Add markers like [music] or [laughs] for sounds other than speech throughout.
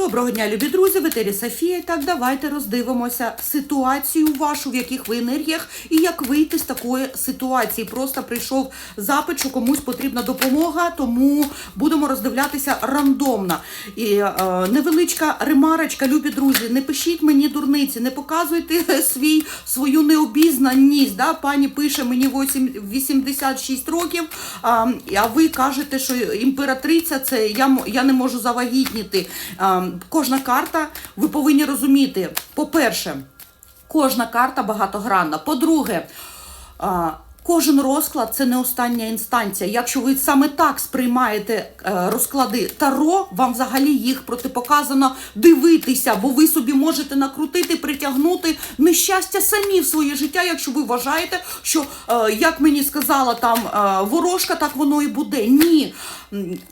Доброго дня, любі друзі, в етері Софія. Так, давайте роздивимося ситуацію вашу, в яких ви енергіях, і як вийти з такої ситуації. Просто прийшов запит, що комусь потрібна допомога, тому будемо роздивлятися рандомно. І е, невеличка ремарочка, любі друзі, не пишіть мені дурниці, не показуйте [laughs] свій свою необізнаність. Да? Пані пише мені 8, 86 років, а, а ви кажете, що імператриця це я, я не можу завагітніти. А, кожна карта, ви повинні розуміти, по-перше, кожна карта багатогранна. По-друге, кожен розклад це не остання інстанція. Якщо ви саме так сприймаєте е, розклади Таро, вам взагалі їх протипоказано дивитися, бо ви собі можете накрутити, притягнути нещастя самі в своє життя, якщо ви вважаєте, що е, як мені сказала там е, ворожка, так воно і буде. Ні.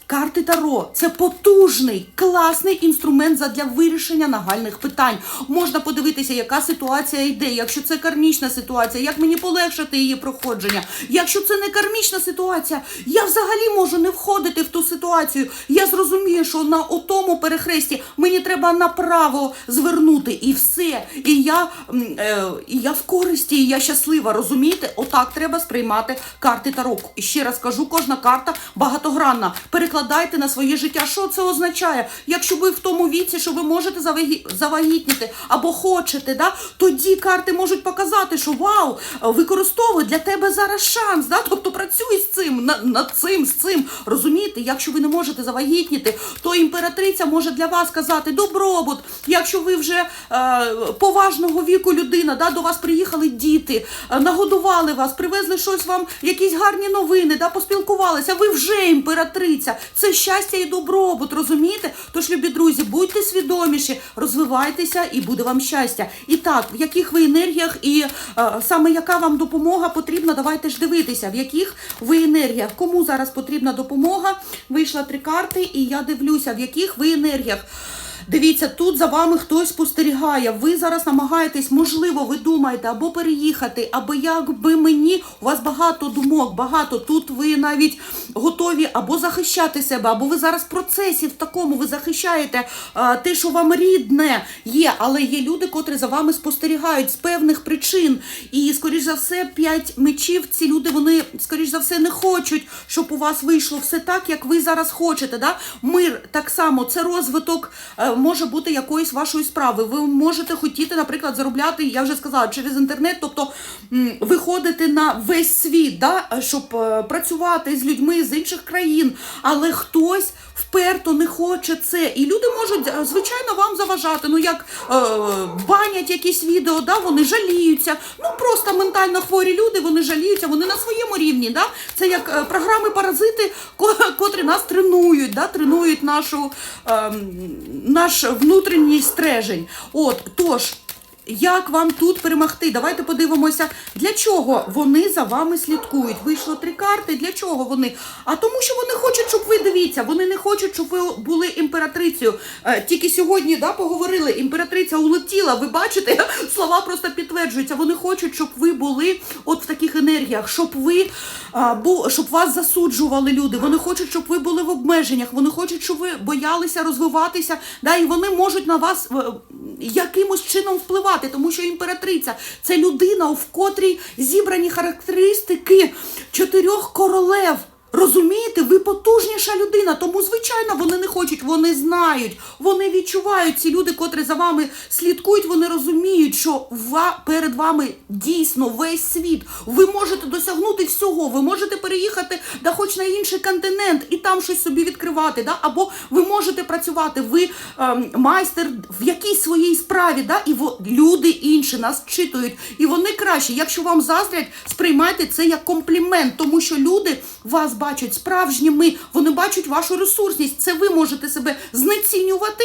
Карти Таро це потужний, класний інструмент задля вирішення нагальних питань. Можна подивитися, яка ситуація йде. Якщо це кармічна ситуація, як мені полегшити її проходження. Якщо це не кармічна ситуація, я взагалі можу не входити в ту ситуацію. Я зрозумію, що на отому перехресті мені треба направо звернути і все. І я, е, і я в користі, і я щаслива. Розумієте? Отак треба сприймати карти Таро. І ще раз кажу, кожна карта багатогранна. Перекладайте на своє життя. Що це означає? Якщо ви в тому віці, що ви можете завагітніти або хочете, да, тоді карти можуть показати, що вау, використовуй для тебе зараз шанс. Да? Тобто працюй з цим, на- над цим, з цим. Розумієте, якщо ви не можете завагітніти, то імператриця може для вас казати добробут. Якщо ви вже е, поважного віку людина, да, до вас приїхали діти, е, нагодували вас, привезли щось вам, якісь гарні новини, да, поспілкувалися. Ви вже імператриця. Це щастя і добробут, розумієте? Тож, любі друзі, будьте свідоміші, розвивайтеся і буде вам щастя. І так, в яких ви енергіях і е, саме яка вам допомога потрібна, давайте ж дивитися, в яких ви енергіях. Кому зараз потрібна допомога? Вийшла три карти, і я дивлюся, в яких ви енергіях. Дивіться, тут за вами хтось спостерігає. Ви зараз намагаєтесь, можливо, ви думаєте або переїхати, або як би мені. У вас багато думок, багато. Тут ви навіть готові або захищати себе, або ви зараз в процесі в такому ви захищаєте а, те, що вам рідне є, але є люди, котрі за вами спостерігають з певних причин. І, скоріш за все, п'ять мечів. Ці люди вони, скоріш за все, не хочуть, щоб у вас вийшло все так, як ви зараз хочете. Да? Мир так само, це розвиток е, може бути якоїсь вашої справи. Ви можете хотіти, наприклад, заробляти, я вже сказала, через інтернет, тобто виходити на весь світ, да? щоб е, працювати з людьми з інших країн, але хтось вперто не хоче це. І люди можуть, е, звичайно, вам заважати. Ну, як е, банять якісь відео, да? вони жаліються. Ну, просто ментально хворі люди, вони жаліються, вони на своєму рівні. Да? Це як е, програми паразити, котрі нас тренують, да? тренують нашу, е, наш внутрішній стрежень. От, тож. Як вам тут перемогти? Давайте подивимося, для чого вони за вами слідкують. Вийшло три карти. Для чого вони? А тому, що вони хочуть, щоб ви дивіться. Вони не хочуть, щоб ви були імператрицею. Е, Тільки сьогодні да, поговорили. Імператриця улетіла. Ви бачите, [laughs] слова просто підтверджуються. Вони хочуть, щоб ви були от в таких енергіях, щоб ви щоб вас засуджували люди. Вони хочуть, щоб ви були в обмеженнях. Вони хочуть, щоб ви боялися розвиватися. Да, і вони можуть на вас е, якимось чином впливати, тому що імператриця це людина, в котрій зібрані характеристики чотирьох королев. Розумієте, ви потужніша людина, тому звичайно вони не хочуть, вони знають, вони відчувають ці люди, котрі за вами слідкують, вони розуміють, що ва, перед вами дійсно весь світ. Ви можете досягнути всього, ви можете переїхати да хоч на інший континент і там щось собі відкривати, да? або ви можете працювати, ви ем, майстер в якійсь своїй справі, да? і во, люди інші нас читують, і вони краще. Якщо вам заздрять, сприймайте це як комплімент, тому що люди вас бачать справжніми, вони бачать вашу ресурсність. Це ви можете себе знецінювати,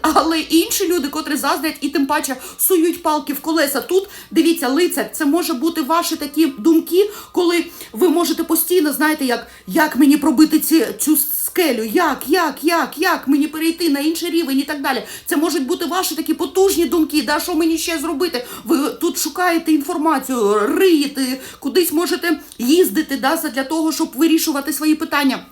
але інші люди, котрі заздрять і тим паче сують палки в колеса. Тут дивіться, лицар, це може бути ваші такі думки, коли ви можете постійно, знаєте, як, як мені пробити ці, цю скелю, як, як, як, як мені перейти на інший рівень і так далі. Це можуть бути ваші такі потужні думки, да, що мені ще зробити. Ви тут шукаєте інформацію, риєте, кудись можете їздити да, для того, щоб вирішувати свої питання.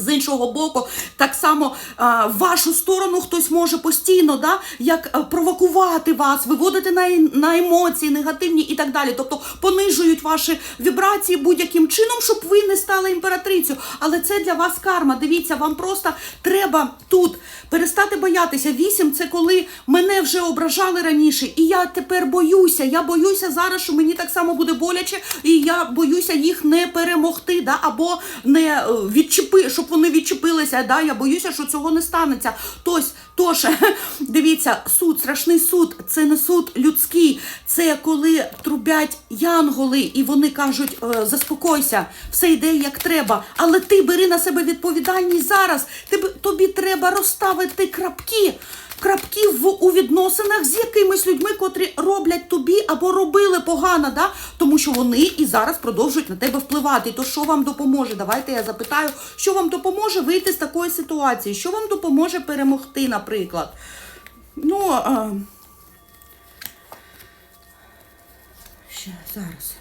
З іншого боку, так само а, вашу сторону хтось може постійно да, як а, провокувати вас, виводити на, е- на емоції негативні і так далі. Тобто понижують ваші вібрації будь-яким чином, щоб ви не стали імператрицю. Але це для вас карма. Дивіться, вам просто треба тут перестати боятися. Вісім це коли мене вже ображали раніше, і я тепер боюся. Я боюся зараз, що мені так само буде боляче, і я боюся їх не перемогти, да, або не е, відчепи, щоб вони відчепилися. Да, я боюся, що цього не станеться. Тось, тож [laughs] дивіться, суд, страшний суд, це не суд людський, це коли трубять янголи, і вони кажуть: е, заспокойся, все йде як треба. Але ти бери на себе відповідальність зараз. Тобі треба розставити крапки. Крапки в у відносинах з якимись людьми, котрі роблять тобі або робили погано, да? тому що вони і зараз продовжують на тебе впливати. То що вам допоможе? Давайте я запитаю, що вам допоможе вийти з такої ситуації, що вам допоможе перемогти, наприклад. Ну, а... ще зараз.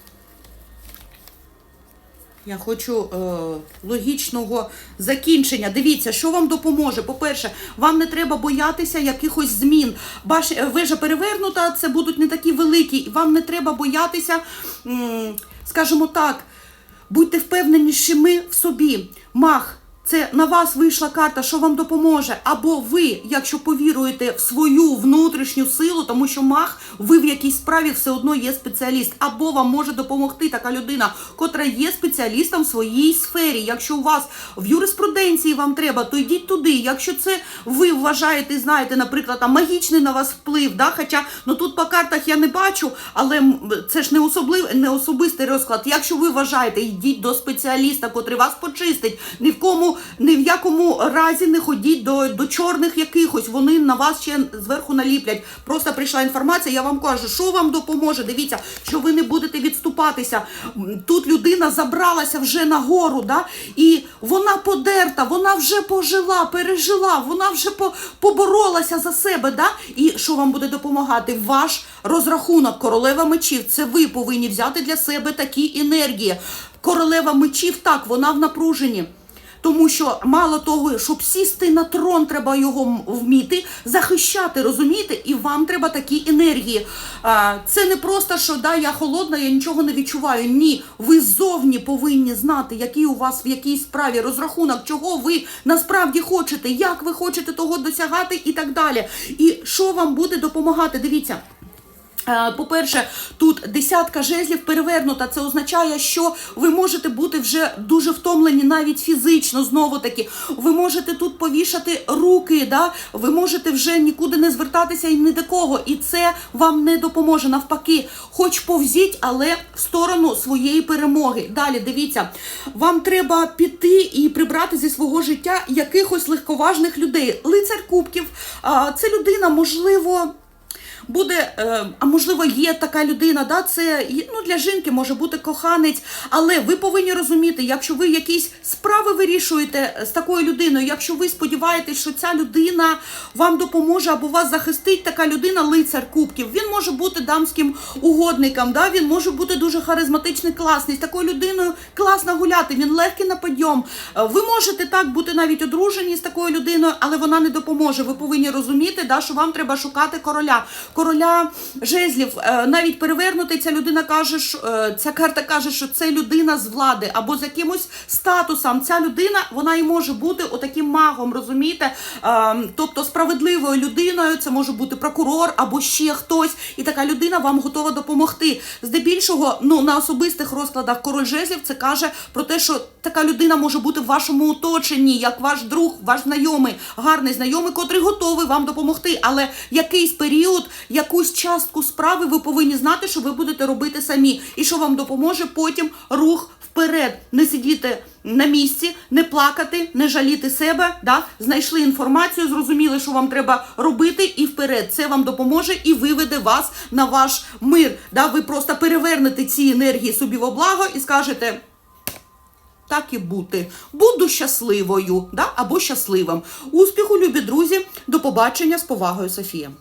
Я хочу е, логічного закінчення. Дивіться, що вам допоможе. По-перше, вам не треба боятися якихось змін. Баш, е, вежа перевернута, це будуть не такі великі. І Вам не треба боятися, скажімо так, будьте впевненішими в собі. Мах. Це на вас вийшла карта, що вам допоможе. Або ви, якщо повіруєте в свою внутрішню силу, тому що мах, ви в якійсь справі все одно є спеціаліст. Або вам може допомогти така людина, котра є спеціалістом в своїй сфері. Якщо у вас в юриспруденції вам треба, то йдіть туди. Якщо це ви вважаєте, знаєте, наприклад, там магічний на вас вплив, да? хоча ну тут по картах я не бачу, але це ж не особливий, не особистий розклад. Якщо ви вважаєте, йдіть до спеціаліста, котрий вас почистить. Ні в кому, ні в якому разі не ходіть до, до чорних якихось. Вони на вас ще зверху наліплять. Просто прийшла інформація. Я вам кажу, що вам допоможе. Дивіться, що ви не будете відступатися. Тут людина забралася вже на гору, да? і вона подерта, вона вже пожила, пережила, вона вже по, поборолася за себе. Да? І що вам буде допомагати? Ваш розрахунок королева мечів. Це ви повинні взяти для себе такі енергії. Королева мечів, так, вона в напруженні. Тому що мало того, щоб сісти на трон, треба його вміти захищати, розумієте? І вам треба такі енергії. Це не просто, що да, я холодна, я нічого не відчуваю. Ні, ви ззовні повинні знати, який у вас в якій справі розрахунок, чого ви насправді хочете, як ви хочете того досягати і так далі. І що вам буде допомагати? Дивіться. Е, По-перше, тут десятка жезлів перевернута. Це означає, що ви можете бути вже дуже втомлені навіть фізично. Знову таки, ви можете тут повішати руки, да? ви можете вже нікуди не звертатися і ні до кого. І це вам не допоможе. Навпаки, хоч повзіть, але в сторону своєї перемоги. Далі дивіться, вам треба піти і прибрати зі свого життя якихось легковажних людей. Лицар кубків, це людина, можливо буде, е, а можливо, є така людина, да, це ну, для жінки може бути коханець, але ви повинні розуміти, якщо ви якісь справи вирішуєте з такою людиною, якщо ви сподіваєтесь, що ця людина вам допоможе або вас захистить, така людина, лицар кубків, він може бути дамським угодником, да, він може бути дуже харизматичний, класний. З такою людиною класно гуляти, він легкий на підйом. Е, Ви можете так бути навіть одружені з такою людиною, але вона не допоможе. Ви повинні розуміти, да, що вам треба шукати короля. Короля жезлів, е, навіть перевернутий, ця людина каже, що е, ця карта каже, що це людина з влади або з якимось статусом. Ця людина вона і може бути отаким магом, розумієте? Е, Тобто справедливою людиною, це може бути прокурор або ще хтось, і така людина вам готова допомогти. Здебільшого, ну на особистих розкладах король жезлів це каже про те, що така людина може бути в вашому оточенні, як ваш друг, ваш знайомий, гарний знайомий, котрий готовий вам допомогти. Але якийсь період, якусь частку справи ви повинні знати, що ви будете робити самі, і що вам допоможе потім рух вперед, не сидіти на місці, не плакати, не жаліти себе. Да? Знайшли інформацію, зрозуміли, що вам треба робити, і вперед. Це вам допоможе і виведе вас на ваш мир. Да? Ви просто перевернете ці енергії собі во благо і скажете. Так і бути. Буду щасливою, да? або щасливим. Успіху, любі друзі. До побачення з повагою, Софія.